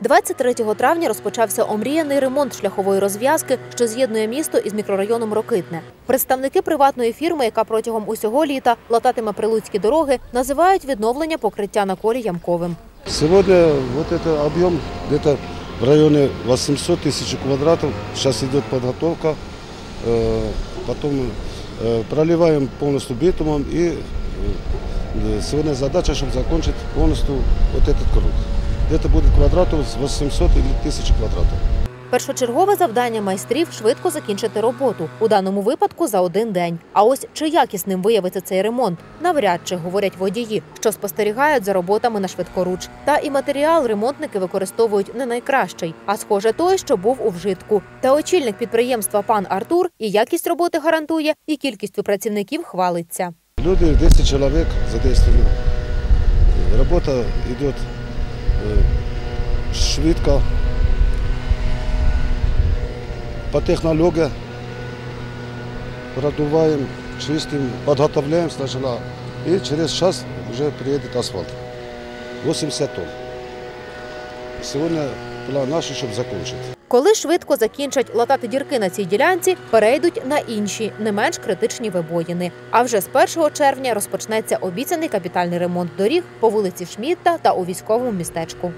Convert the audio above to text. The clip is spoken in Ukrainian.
23 травня розпочався омріяний ремонт шляхової розв'язки, що з'єднує місто із мікрорайоном Рокитне. Представники приватної фірми, яка протягом усього літа лататиме прилуцькі дороги, називають відновлення покриття на колі ямковим. Сегодня вот это объем где-то в районе 800 тысяч квадратов. Сейчас идет подготовка. Э, Потом э, проливаем полностью битумом. И э, сегодня задача, чтобы закончить полностью вот этот круг. Где-то будет квадратов с 800 или 1000 квадратов. Першочергове завдання майстрів швидко закінчити роботу у даному випадку за один день. А ось чи якісним виявиться цей ремонт, навряд чи говорять водії, що спостерігають за роботами на швидкоруч. Та і матеріал ремонтники використовують не найкращий, а схоже той, що був у вжитку. Та очільник підприємства пан Артур і якість роботи гарантує, і кількістю працівників хвалиться. Люди 10 человек задействованы. Работа идет э, швидко. По технології продуваем, чистим, підготовляємо сначала. і через час вже приїде асфальт. 80 тонн. Сьогодні план наш, щоб закончить. Коли швидко закінчать латати дірки на цій ділянці, перейдуть на інші, не менш критичні вибоїни. А вже з 1 червня розпочнеться обіцяний капітальний ремонт доріг по вулиці Шмітта та у військовому містечку.